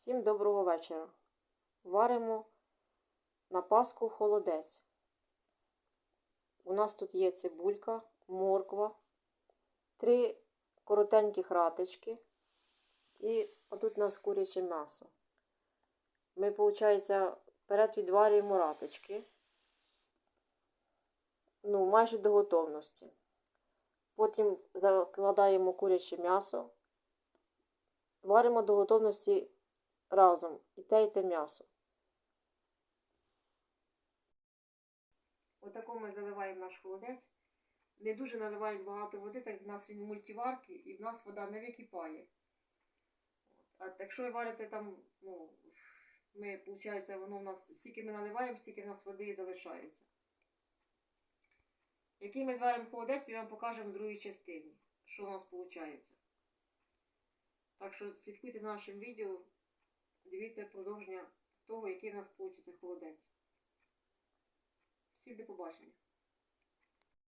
Всім доброго вечора. Варимо на Пасху холодець. У нас тут є цибулька, морква, три коротенькі ратички і отут у нас куряче м'ясо. Ми, виходить, вперед відварюємо ратички. Ну, майже до готовності. Потім закладаємо куряче м'ясо. Варимо до готовності разом і те, і те м'ясо. Отако ми заливаємо наш холодець. Не дуже наливаємо багато води, так як в нас він мультиварки, і в нас вода не википає. А якщо варите там, ну, ми, виходить, воно в нас, стільки ми наливаємо, стільки в нас води і залишається. Який ми зваримо холодець, ми вам покажемо в другій частині, що у нас виходить. Так що слідкуйте за нашим відео, дивіться продовження того, який в нас вийде холодець. Всім до побачення.